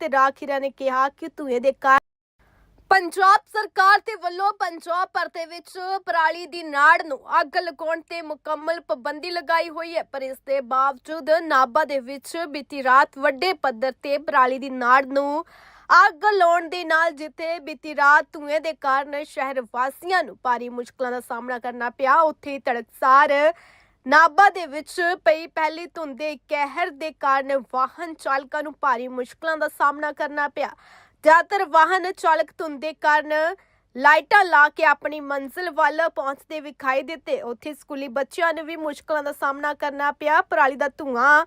ਤੇ ਰਾਖੀਰਾ ਨੇ ਕਿਹਾ ਕਿ ਧੂਏ ਦੇ ਕਾਰਨ ਪੰਜਾਬ ਸਰਕਾਰ ਦੇ ਵੱਲੋਂ ਪੰਜਾਬ ਭਰ ਦੇ ਵਿੱਚ ਪਰਾਲੀ ਦੀ ਨਾੜ ਨੂੰ ਅੱਗ ਲਗਾਉਣ ਤੇ ਮੁਕੰਮਲ ਪਾਬੰਦੀ ਲਗਾਈ ਹੋਈ ਹੈ, ਪਰ ਇਸ ਦੇ ਬਾਵਜੂਦ ਨਾਭਾ ਦੇ ਵਿੱਚ ਬੀਤੀ ਰਾਤ ਵੱਡੇ ਪੱਧਰ ਤੇ ਪਰਾਲੀ ਦੀ ਨਾੜ ਨੂੰ ਅੱਗ ਲਾਉਣ ਦੇ ਨਾਲ ਜਿੱਥੇ ਬੀਤੀ ਰਾਤ ਧੂਏ ਦੇ ਕਾਰਨ ਸ਼ਹਿਰ ਵਾਸੀਆਂ ਨੂੰ ਭਾਰੀ ਮੁਸ਼ਕਲਾਂ ਦਾ ਸਾਹਮਣਾ ਕਰਨਾ ਪਿਆ, ਉੱਥੇ ਤੜਕਸਾਰ ਨਾਭਾ ਦੇ ਵਿੱਚ ਪਈ ਪਹਿਲੀ ਧੁੰਦ ਦੇ ਕਹਿਰ ਦੇ ਕਾਰਨ ਵਾਹਨ ਚਾਲਕਾਂ ਨੂੰ ਭਾਰੀ ਮੁਸ਼ਕਲਾਂ ਦਾ ਸਾਹਮਣਾ ਕਰਨਾ ਪਿਆ। ਜ਼ਿਆਦਾਤਰ ਵਾਹਨ ਚਾਲਕ ਧੁੰਦ ਦੇ ਕਾਰਨ ਲਾਈਟਾਂ ਲਾ ਕੇ ਆਪਣੀ ਮੰਜ਼ਿਲ ਵੱਲ ਪਹੁੰਚਦੇ ਵਿਖਾਈ ਦਿੱਤੇ। ਉੱਥੇ ਸਕੂਲੀ ਬੱਚਿਆਂ ਨੂੰ ਵੀ ਮੁਸ਼ਕਲਾਂ ਦਾ ਸਾਹਮਣਾ ਕਰਨਾ ਪਿਆ। ਪਰਾਲੀ ਦਾ ਧੂਆਂ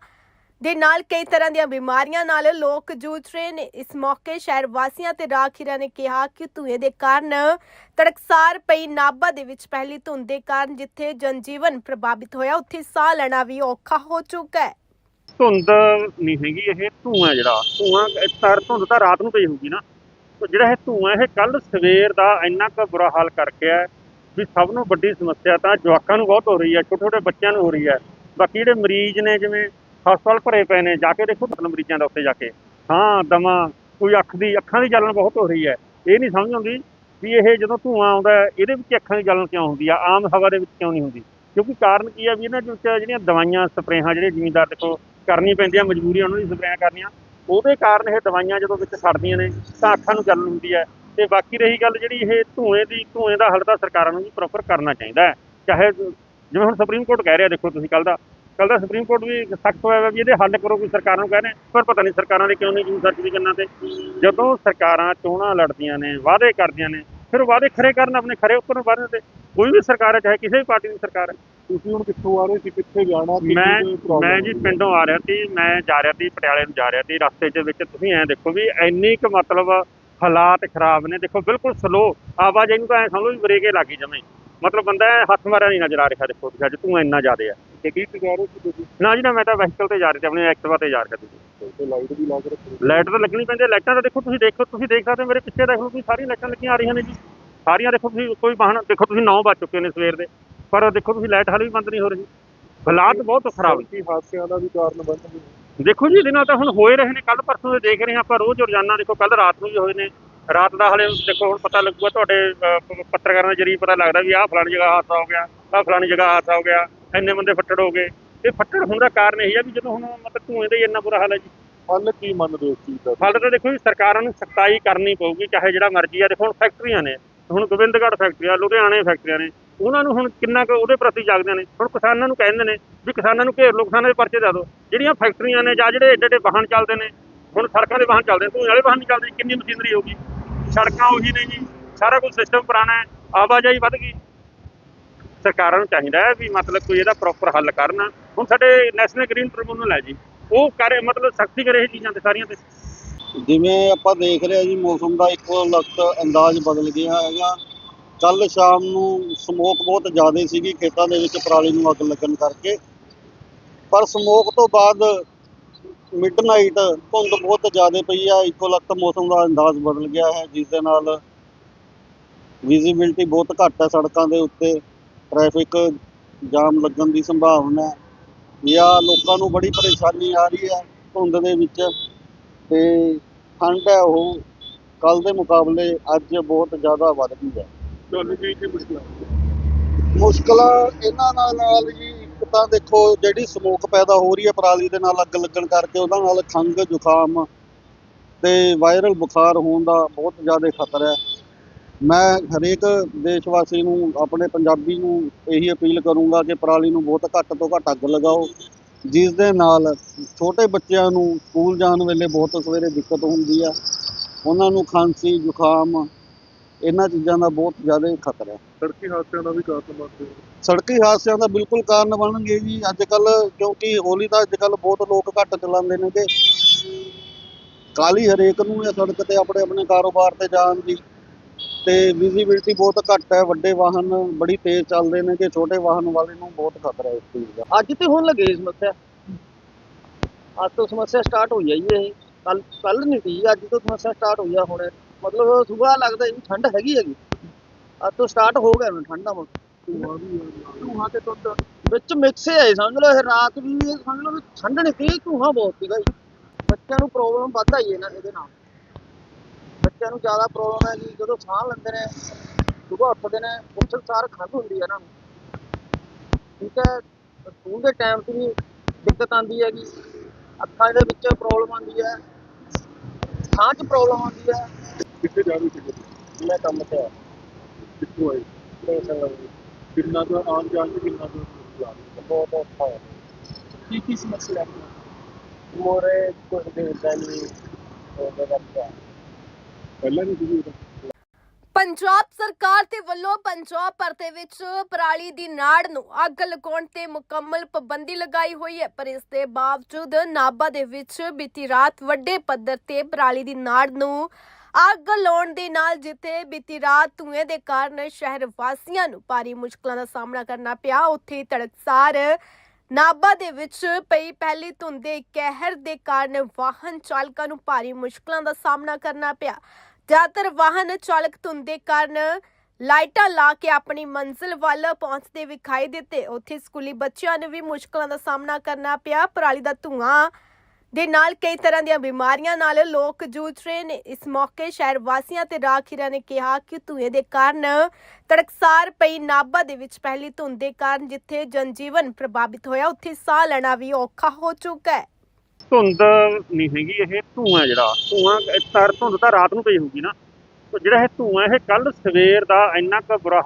ਦੇ ਨਾਲ ਕਈ ਤਰ੍ਹਾਂ ਦੀਆਂ ਬਿਮਾਰੀਆਂ ਨਾਲ ਲੋਕ ਜੂਝ ਰਹੇ ਨੇ। ਇਸ ਮੌਕੇ ਸ਼ਹਿਰ ਵਾਸੀਆਂ ਤੇ ਰਾਖੀਰਾਂ ਨੇ ਕਿਹਾ ਕਿ ਧੂਏ ਦੇ ਕਾਰਨ ਤੜਕਸਾਰ ਪਈ ਨਾਭਾ ਦੇ ਵਿੱਚ ਪਹਿਲੀ ਧੁੰਦ ਦੇ ਕਾਰਨ ਜਿੱਥੇ ਜਨਜੀਵਨ ਪ੍ਰਭਾਵਿਤ ਹੋਇਆ, ਉੱਥੇ ਸਾਹ ਲੈਣਾ ਵੀ ਔਖਾ ਹੋ ਚੁੱਕਾ ਹੈ। ਧੁੰਦ ਨਹੀਂ ਹੈਗੀ, ਇਹ ਧੂਆਂ ਜਿਹੜਾ। ਧੂਆਂ ਤਰ ਧੁੰਦ ਤਾਂ ਰਾਤ ਨੂੰ ਪਈ ਹੋਊਗੀ ਨਾ। ਤੇ ਜਿਹੜਾ ਇਹ ਧੂਆਂ, ਇਹ ਕੱਲ ਸਵੇਰ ਦਾ ਇੰਨਾ ਕੁ ਬੁਰਾ ਹਾਲ ਕਰਕੇ ਹੈ ਵੀ ਸਭ ਨੂੰ ਵੱਡੀ ਸਮੱਸਿਆ ਤਾਂ ਜਵਾਕਾਂ ਨੂੰ ਬਹੁਤ ਹੋ ਰਹੀ ਹੈ ਛੋਟੇ ਛੋਟੇ ਬੱਚਿਆਂ ਨੂੰ ਹੋ ਰਹੀ ਹੈ। ਬਾਕੀ ਜਿਹੜੇ ਮਰੀਜ਼ ਨੇ, ਜਿਵੇਂ ਹਸਪਤਾਲ ਭਰੇ ਪਏ ਨੇ, ਜਾ ਕੇ ਦੇਖੋ ਮਤਲਬ ਮਰੀਜ਼ਾਂ ਦਾ ਉੱਥੇ ਜਾ ਕੇ। ਹਾਂ, ਦਮਾ, ਕੋਈ ਅੱਖ ਦੀ, ਅੱਖਾਂ ਦੀ ਜਲਨ ਬਹੁਤ ਹੋ ਰਹੀ ਹੈ। ਇਹ ਨਹੀਂ ਸਮਝ ਆਉਂਦੀ ਵੀ ਇਹ ਜਦੋਂ ਧੂਆਂ ਆਉਂਦਾ ਇਹਦੇ ਵਿੱਚ ਅੱਖਾਂ ਦੀ ਜਲਨ ਕਿਉਂ ਹੁੰਦੀ ਆ? ਆਮ ਹਵਾ ਦੇ ਵਿੱਚ ਕਿਉਂ ਨਹੀਂ ਹੁੰਦੀ? ਕਿਉਂਕਿ ਕਾਰਨ ਕੀ ਹੈ ਵੀ ਇਹਨਾਂ ਵਿੱਚ ਜਿਹੜੀਆਂ ਦਵਾਈਆਂ, ਸਪਰੇਹਾਂ ਜਿਹੜੇ ਜ਼ਿਮੀਂਦਾਰ ਦੇਖੋ ਕਰਨੀ ਪੈਂਦੀਆਂ, ਮਜਬੂਰੀ ਉਹਨਾਂ ਦੀ ਸਪਰੇਆਂ ਕਰਨੀਆਂ। ਉਹਦੇ ਕਾਰਨ ਇਹ ਦਵਾਈਆਂ ਜਦੋਂ ਵਿੱਚ ਸੜਦੀਆਂ ਨੇ, ਤਾਂ ਅੱਖਾਂ ਨੂੰ ਜਲਨ ਹੁੰਦੀ ਹੈ। ਤੇ ਬਾਕੀ ਰਹੀ ਗੱਲ ਜਿਹੜੀ ਇਹ ਧੂਏ ਦੀ, ਧੂਏ ਦਾ ਹੱਲ ਤਾਂ ਸਰਕਾਰਾਂ ਨੂੰ ਵੀ ਪ੍ਰੋਪਰ ਕਰਨਾ ਚਾਹੀਦਾ ਹੈ। ਚਾਹੇ, ਜਿਵੇਂ ਹੁਣ ਸੁਪਰੀਮ ਕੋਰਟ ਕਹਿ ਰਿਹਾ, ਦੇਖੋ ਤੁਸੀਂ ਕੱਲ ਦਾ ਕੱਲ ਦਾ ਸੁਪਰੀਮ ਕੋਰਟ ਵੀ ਸਖਤ ਹੋਇਆ ਵਾ ਇਹਦੇ ਹੱਲ ਕਰੋ ਕੋਈ ਸਰਕਾਰਾਂ ਨੂੰ ਕਹਿ ਰਹੇ ਪਰ ਪਤਾ ਨਹੀਂ ਸਰਕਾਰਾਂ ਦੇ ਕਿਉਂ ਨਹੀਂ ਜੂ ਸਰਚ ਵੀ ਕਰਨਾ ਤੇ। ਜਦੋਂ ਸਰਕਾਰਾਂ ਚੋਣਾਂ ਲੜਦੀਆਂ ਨੇ ਵਾਅਦੇ ਕਰਦੀਆਂ ਨੇ ਫਿਰ ਵਾਅਦੇ ਖਰੇ ਕਰਨ ਆਪਣੇ ਖਰੇ ਉਤਰਨ ਵਾਅਦੇ ਤੇ ਕੋਈ ਵੀ ਸਰਕਾਰ ਹੈ ਚਾਹੇ ਕਿਸੇ ਵੀ ਪਾਰਟੀ ਦੀ ਸਰਕਾਰ ਹੈ। ਤੁਸੀਂ ਹੁਣ ਕਿੱਥੋਂ ਆ ਰਹੇ ਸੀ ਕਿੱਥੇ ਜਾਣਾ ਕਿੰਨੀ ਮੈਂ ਮੈਂ ਜੀ? ਪਿੰਡੋਂ ਆ ਰਿਹਾ ਸੀ ਮੈਂ ਜਾ ਰਿਹਾ ਸੀ ਪਟਿਆਲੇ ਨੂੰ ਜਾ ਰਿਹਾ ਸੀ ਰਸਤੇ 'ਚ ਵਿੱਚ ਤੁਸੀਂ ਐਂ ਦੇਖੋ ਵੀ ਇੰਨੀ ਕੁ ਮਤਲਬ ਹਾਲਾਤ ਖਰਾਬ ਨੇ। ਦੇਖੋ ਬਿਲਕੁਲ ਸਲੋ ਆਵਾਜਾਈ ਨੂੰ ਤਾਂ ਐਂ ਸਮਝ ਵੀ ਬ੍ਰੇਕੇ ਲੱਗੀ ਜਮੇ ਮਤਲਬ ਬੰਦਾ ਹੱਥ ਮਾਰਿਆ ਨਹੀਂ ਨਜ਼ਰ ਆ ਰਿਹਾ ਦੇਖੋ ਅੱਜ ਤੂੰ ਇੰਨਾ ਜ਼ਿਆਦਾ ਹੈ ਗੱਡੀ ਤੇ ਜਾ ਰਹੇ ਸੀ ਤੁਸੀਂ? ਨਾ ਜੀ ਨਾ ਮੈਂ ਤਾਂ ਵਹੀਕਲ ਤੇ ਜਾ ਰਿਹਾ ਸੀ ਆਪਣੇ ਐਕਟਿਵਾ ਤੇ ਜਾ ਰਿਹਾ ਸੀ। ਤੇ ਲਾਈਟ ਵੀ ਲਾ ਕੇ ਰੱਖੀ ਲਾਈਟ ਤਾਂ ਲੱਗਣੀ ਪੈਂਦੀ ਹੈ ਲਾਈਟਾਂ ਤਾਂ ਦੇਖੋ ਤੁਸੀਂ ਦੇਖੋ ਤੁਸੀਂ ਦੇਖ ਸਕਦੇ ਹੋ ਮੇਰੇ ਪਿੱਛੇ ਦੇਖ ਲਓ ਤੁਸੀਂ ਸਾਰੀਆਂ ਲਾਈਟਾਂ ਲੱਗੀਆਂ ਆ ਰਹੀਆਂ ਨੇ ਜੀ। ਸਾਰੀਆਂ ਦੇਖੋ ਤੁਸੀਂ ਕੋਈ ਵਾਹਨ ਦੇਖੋ ਤੁਸੀਂ 9 ਵੱਜ ਚੁੱਕੇ ਨੇ ਸਵੇਰ ਦੇ ਪਰ ਦੇਖੋ ਤੁਸੀਂ ਲਾਈਟ ਹਾਲੇ ਵੀ ਬੰਦ ਨਹੀਂ ਹੋ ਰਹੀ। ਹਾਲਾਤ ਬਹੁਤ ਖਰਾਬ ਨੇ। ਹਾਦਸਿਆਂ ਦਾ ਵੀ ਕਾਰਨ ਬਣ ਦੇਖੋ ਜੀ ਇਹਦੇ ਨਾਲ ਤਾਂ ਹੁਣ ਹੋਏ ਰਹੇ ਨੇ ਕੱਲ ਪਰਸੋਂ ਦੇ ਦੇਖ ਰਹੇ ਹਾਂ ਆਪਾਂ ਰੋਜ਼ ਰੋਜ਼ਾਨਾ ਦੇਖੋ ਕੱਲ ਰਾਤ ਨੂੰ ਵੀ ਹੋਏ ਨੇ। ਰਾਤ ਦਾ ਹਲੇ ਦੇਖੋ ਹੁਣ ਪਤਾ ਲੱਗੂਗਾ ਤੁਹਾਡੇ ਪੱਤਰਕਾਰਾਂ ਦੇ ਜਰੀਏ ਪਤਾ ਲੱਗਦਾ ਵੀ ਆਹ ਫਲਾਣੀ ਜਗ੍ਹਾ ਹਾਦਸਾ ਹੋ ਗਿਆ ਆਹ ਫਲਾਣੀ ਜਗ੍ਹਾ ਹਾਦਸਾ ਹੋ ਗਿਆ। ਇੰਨੇ ਬੰਦੇ ਫੱਟੜ ਹੋ ਗਏ। ਇਹ ਫੱਟੜ ਹੋਣ ਦਾ ਕਾਰਨ ਇਹ ਹੈ ਵੀ ਜਦੋਂ ਹੁਣ ਮਤਲਬ ਧੂਏ ਦਾ ਹੀ ਇੰਨਾ ਬੁਰਾ ਹਾਲ ਹੈ ਜੀ। ਹੱਲ ਕੀ ਮੰਨਦੇ ਇਸ ਚੀਜ਼ ਦਾ? ਹਾਲ ਤਾਂ ਦੇਖੋ ਜੀ ਸਰਕਾਰਾਂ ਨੂੰ ਸਖਤਾਈ ਕਰਨੀ ਪਊਗੀ ਚਾਹੇ ਜਿਹੜਾ ਮਰਜ਼ੀ ਆ। ਦੇਖੋ ਹੁਣ ਫੈਕਟਰੀਆਂ ਨੇ ਹੁਣ ਗੋਬਿੰਦਗੜ੍ਹ ਫੈਕਟਰੀ ਆ ਲੁਧਿਆਣੇ ਫੈਕਟਰੀਆਂ ਨੇ। ਉਹਨਾਂ ਨੂੰ ਹੁਣ ਕਿੰਨਾ ਕੁ ਉਹਦੇ ਪ੍ਰਤੀ ਜਾਗਦੇ ਨੇ। ਹੁਣ ਕਿਸਾਨਾਂ ਨੂੰ ਕਹਿੰਦੇ ਨੇ ਵੀ ਕਿਸਾਨਾਂ ਨੂੰ ਘੇਰ ਲਓ ਕਿਸਾਨਾਂ ਦੇ ਪਰਚੇ ਦੇ ਦਿਓ। ਜਿਹੜੀਆਂ ਫੈਕਟਰੀਆਂ ਨੇ ਜਾਂ ਜਿਹੜੇ ਏਡੇ ਏਡੇ ਵਾਹਨ ਚੱਲਦੇ ਨੇ ਹੁਣ ਸੜਕਾਂ ਦੇ ਵਾਹਨ ਚੱਲਦੇ ਨੇ ਧੂਏ ਵਾਲੇ ਵਾਹਨ ਨਹੀਂ ਚੱਲਦੇ ਕਿੰਨੀ ਮਸ਼ੀਨਰੀ ਹੋਊਗੀ ਸੜਕਾਂ ਉਹੀ ਨੇ ਜੀ ਸਾਰਾ ਕੁਝ ਸਿਸਟਮ ਪੁਰਾਣਾ ਹੈ ਆਵਾਜਾਈ ਵੱਧ ਗਈ। ਸਰਕਾਰਾਂ ਨੂੰ ਚਾਹੀਦਾ ਹੈ ਵੀ ਮਤਲਬ ਕੋਈ ਇਹਦਾ ਪ੍ਰੋਪਰ ਹੱਲ ਕਰਨ। ਹੁਣ ਸਾਡੇ ਨੈਸ਼ਨਲ ਗ੍ਰੀਨ ਟ੍ਰਿਬਿਊਨਲ ਹੈ ਜੀ। ਉਹ ਕਰੇ ਮਤਲਬ ਸਖਤੀ ਕਰੇ ਇਹ ਚੀਜ਼ਾਂ ਤੇ ਸਾਰੀਆਂ ਤੇ। ਜਿਵੇਂ ਆਪਾਂ ਦੇਖ ਰਹੇ ਜੀ, ਮੌਸਮ ਦਾ ਇੱਕੋ ਲਖਤ ਅੰਦਾਜ਼ ਬਦਲ ਗਿਆ ਹੈਗਾ। ਕੱਲ ਸ਼ਾਮ ਨੂੰ ਸਮੋਕ ਬਹੁਤ ਜ਼ਿਆਦਾ ਸੀਗੀ, ਖੇਤਾਂ ਦੇ ਵਿੱਚ ਪਰਾਲੀ ਨੂੰ ਅੱਗ ਲੱਗਣ ਕਰਕੇ। ਪਰ ਸਮੋਕ ਤੋਂ ਬਾਅਦ ਮਿਡਨਾਈਟ ਧੁੰਦ ਬਹੁਤ ਜ਼ਿਆਦਾ ਪਈ ਆ। ਇੱਕੋ ਲਖਤ ਮੌਸਮ ਦਾ ਅੰਦਾਜ਼ ਬਦਲ ਗਿਆ ਹੈ, ਜਿਸ ਦੇ ਨਾਲ ਵਿਜ਼ਿਬਿਲਟੀ ਬਹੁਤ ਘੱਟ ਹੈ ਸੜਕਾਂ ਦੇ ਉੱਤੇ। ਟ੍ਰੈਫਿਕ ਜਾਮ ਲੱਗਣ ਦੀ ਸੰਭਾਵਨਾ ਹੈ। ਜਾਂ ਲੋਕਾਂ ਨੂੰ ਬੜੀ ਪਰੇਸ਼ਾਨੀ ਆ ਰਹੀ ਹੈ ਧੁੰਦ ਦੇ ਵਿੱਚ। ਤੇ ਠੰਡ ਹੈ ਉਹ ਕੱਲ ਦੇ ਮੁਕਾਬਲੇ ਅੱਜ ਬਹੁਤ ਜ਼ਿਆਦਾ ਵੱਧ ਗਈ ਹੈ। ਤੁਹਾਨੂੰ ਕੀ ਕੀ ਮੁਸ਼ਕਲਾਂ? ਮੁਸ਼ਕਲਾਂ ਇਹਨਾਂ ਨਾਲ ਨਾਲ ਜੀ ਇੱਕ ਤਾਂ ਦੇਖੋ ਜਿਹੜੀ ਸਮੋਕ ਪੈਦਾ ਹੋ ਰਹੀ ਹੈ ਪਰਾਲੀ ਦੇ ਨਾਲ ਅੱਗ ਲੱਗਣ ਕਰਕੇ ਉਹਦਾ ਨਾਲ ਖੰਘ ਜ਼ੁਕਾਮ ਤੇ ਵਾਇਰਲ ਬੁਖਾਰ ਹੋਣ ਦਾ ਬਹੁਤ ਜ਼ਿਆਦਾ ਖਤਰਾ ਹੈ। ਮੈਂ ਹਰੇਕ ਦੇਸ਼ ਵਾਸੀ ਨੂੰ ਆਪਣੇ ਪੰਜਾਬੀ ਨੂੰ ਇਹੀ ਅਪੀਲ ਕਰੂੰਗਾ ਕਿ ਪਰਾਲੀ ਨੂੰ ਬਹੁਤ ਘੱਟ ਤੋਂ ਘੱਟ ਅੱਗ ਲਗਾਓ। ਜਿਸ ਦੇ ਨਾਲ ਛੋਟੇ ਬੱਚਿਆਂ ਨੂੰ ਸਕੂਲ ਜਾਣ ਵੇਲੇ ਬਹੁਤ ਸਵੇਰੇ ਦਿੱਕਤ ਹੁੰਦੀ ਆ। ਉਹਨਾਂ ਨੂੰ ਖਾਂਸੀ ਜ਼ੁਕਾਮ ਇਹਨਾਂ ਚੀਜ਼ਾਂ ਦਾ ਬਹੁਤ ਜ਼ਿਆਦਾ ਖਤਰਾ। ਹੈ ਸੜਕੀ ਹਾਦਸਿਆਂ ਦਾ ਵੀ ਕਾਰਨ ਹੋ ਸੜਕੀ ਹਾਦਸਿਆਂ ਦਾ ਬਿਲਕੁਲ ਕਾਰਨ ਬਣਨਗੇ ਜੀ। ਅੱਜ ਕੱਲ ਕਿਉਂਕਿ ਹੋਲੀ ਤਾਂ ਅੱਜ ਕੱਲ ਬਹੁਤ ਲੋਕ ਘੱਟ ਚਲਾਉਂਦੇ ਨੇ ਕਿ ਕਾਲੀ ਹਰੇਕ ਨੂੰ ਹੈ ਸੜਕ ਤੇ ਆਪਣੇ ਆਪਣੇ ਕਾਰੋਬਾਰ ਤੇ ਜਾਣ ਦੀ ਤੇ ਵਿਜ਼ਿਬਿਲਟੀ ਬਹੁਤ ਘੱਟ ਹੈ, ਵੱਡੇ ਵਾਹਨ ਬੜੀ ਤੇਜ਼ ਚੱਲਦੇ ਨੇ ਕਿ ਛੋਟੇ ਵਾਹਨ ਵਾਲੇ ਨੂੰ ਬਹੁਤ ਖਤਰਾ ਹੈ ਇਸ ਚੀਜ਼ ਦਾ। ਅੱਜ ਤੇ ਹੁਣ ਲੱਗੇ ਸਮੱਸਿਆ। ਅੱਜ ਤੋਂ ਸਮੱਸਿਆ ਸਟਾਰਟ ਹੋਈ ਹੈ ਜੀ ਇਹ। ਕੱਲ ਕੱਲ ਨਹੀਂ ਸੀ, ਅੱਜ ਤੋਂ ਸਮੱਸਿਆ ਸਟਾਰਟ ਹੋਈ ਆ ਹੁਣ। ਮਤਲਬ ਸੁਬਾਹ ਲੱਗਦਾ ਜੀ, ਠੰਡ ਹੈਗੀ ਹੈਗੀ। ਅੱਜ ਤੋਂ ਸਟਾਰਟ ਹੋ ਗਿਆ ਹੁਣ ਠੰਡ ਦਾ ਮੌਸਮ। ਧੂਆਂ ਤੇ ਧੁੰਦ ਵਿੱਚ ਮਿਕਸ ਹੈ ਸਮਝ ਲਓ ਇਹ ਰਾਤ ਵੀ ਸਮਝ ਲਓ ਠੰਡ ਨਹੀਂ ਸੀ ਧੂਆਂ ਬਹੁਤ ਸੀਗਾ ਬੱਚਿਆਂ ਨੂੰ ਪ੍ਰੋਬਲਮ ਵੱਧਦਾ ਹੀ ਹੈ ਇਹਦੇ ਨਾਲ। ਬੱਚਿਆਂ ਨੂੰ ਜ਼ਿਆਦਾ ਪ੍ਰੋਬਲਮ ਹੈ ਕਿ ਜਦੋਂ ਸਾਹ ਲੈਂਦੇ ਨੇ ਸੁਬਾਹ ਉੱਠਦੇ ਨੇ ਉੱਠਣ ਸਾਰ ਖੰਘ ਹੁੰਦੀ ਹੈ ਨਾ। ਠੀਕ ਹੈ ਸਕੂਲ ਦੇ ਟਾਈਮ 'ਤੇ ਵੀ ਦਿੱਕਤ ਆਉਂਦੀ ਹੈਗੀ। ਅੱਖਾਂ ਦੇ ਵਿੱਚ ਪ੍ਰੋਬਲਮ ਆਉਂਦੀ ਹੈ। ਸਾਹ 'ਚ ਪ੍ਰੋਬਲਮ ਆਉਂਦੀ ਹੈ। ਕਿੱਥੇ ਜਾ ਰਹੇ ਸੀ ਮੈਂ ਕੰਮ ਤੇ ਆ। ਕਿੱਥੋਂ ਆਏ? ਟੈਨਸ਼ਨ ਕਿੰਨਾ ਦਾ ਆਉਣ ਜਾਣ ਚ ਕਿੰਨਾ ਦਾ ਬਹੁਤ ਔਖਾ ਹੈ। ਕੀ ਕੀ ਸਮੱਸਿਆ ਹੈ? ਮੋਰੇ ਕੁਝ ਦਾ ਨਹੀਂ ਉਹਦੇ ਕਰਕੇ ਪਹਿਲਾਂ ਨਹੀਂ ਸੀ ਉਹਦਾ ਪੰਜਾਬ ਸਰਕਾਰ ਦੇ ਵੱਲੋਂ ਪੰਜਾਬ ਭਰਤੇ ਵਿੱਚ ਪਰਾਲੀ ਦੀ ਨਾੜ ਨੂੰ ਅੱਗ ਲਗਾਉਣ ਤੇ ਮੁਕੰਮਲ ਪਾਬੰਦੀ ਲਗਾਈ ਹੋਈ ਹੈ, ਪਰ ਇਸ ਦੇ ਬਾਵਜੂਦ ਨਾਭਾ ਦੇ ਵਿੱਚ ਬੀਤੀ ਰਾਤ ਵੱਡੇ ਪੱਧਰ ਤੇ ਪਰਾਲੀ ਦੀ ਨਾੜ ਨੂੰ ਅੱਗ ਲਾਉਣ ਦੇ ਨਾਲ ਜਿੱਥੇ ਬੀਤੀ ਰਾਤ ਧੂਏ ਦੇ ਕਾਰਨ ਸ਼ਹਿਰ ਵਾਸੀਆਂ ਨੂੰ ਭਾਰੀ ਮੁਸ਼ਕਲਾਂ ਦਾ ਸਾਹਮਣਾ ਕਰਨਾ ਪਿਆ, ਉੱਥੇ ਤੜਕਸਾਰ ਨਾਭਾ ਦੇ ਵਿੱਚ ਪਈ ਪਹਿਲੀ ਧੁੰਦ ਦੇ ਕਹਿਰ ਦੇ ਕਾਰਨ ਵਾਹਨ ਚਾਲਕਾਂ ਨੂੰ ਭਾਰੀ ਮੁਸ਼ਕਲਾਂ ਦਾ ਸਾਹਮਣਾ ਕਰਨਾ ਪਿਆ। ਜ਼ਿਆਦਾਤਰ ਵਾਹਨ ਚਾਲਕ ਧੁੰਦ ਦੇ ਕਾਰਨ ਲਾਈਟਾਂ ਲਾ ਕੇ ਆਪਣੀ ਮੰਜ਼ਿਲ ਵੱਲ ਪਹੁੰਚਦੇ ਵਿਖਾਈ ਦਿੱਤੇ। ਉੱਥੇ ਸਕੂਲੀ ਬੱਚਿਆਂ ਨੂੰ ਵੀ ਮੁਸ਼ਕਲਾਂ ਦਾ ਸਾਹਮਣਾ ਕਰਨਾ ਪਿਆ। ਪਰਾਲੀ ਦਾ ਧੂਆਂ ਦੇ ਨਾਲ ਕਈ ਤਰ੍ਹਾਂ ਦੀਆਂ ਬਿਮਾਰੀਆਂ ਨਾਲ ਲੋਕ ਜੂਝ ਰਹੇ ਨੇ। ਇਸ ਮੌਕੇ ਸ਼ਹਿਰ ਵਾਸੀਆਂ ਤੇ ਰਾਖੀਰਾਂ ਨੇ ਕਿਹਾ ਕਿ ਧੂਏ ਦੇ ਕਾਰਨ ਤੜਕਸਾਰ ਪਈ ਨਾਭਾ ਦੇ ਵਿੱਚ ਪਹਿਲੀ ਧੁੰਦ ਦੇ ਕਾਰਨ ਜਿੱਥੇ ਜਨਜੀਵਨ ਪ੍ਰਭਾਵਿਤ ਹੋਇਆ, ਉੱਥੇ ਸਾਹ ਲੈਣਾ ਵੀ ਔਖਾ ਹੋ ਚੁੱਕਾ ਹੈ। ਧੁੰਦ ਨਹੀਂ ਹੈਗੀ, ਇਹ ਧੂਆਂ ਜਿਹੜਾ। ਧੂਆਂ ਤਰ ਧੁੰਦ ਤਾਂ ਰਾਤ ਨੂੰ ਪਈ ਹੋਊਗੀ ਨਾ। ਜਿਹੜਾ ਇਹ ਧੂਆਂ, ਇਹ ਕੱਲ ਸਵੇਰ ਦਾ ਇੰਨਾ ਕੁ ਬੁਰਾ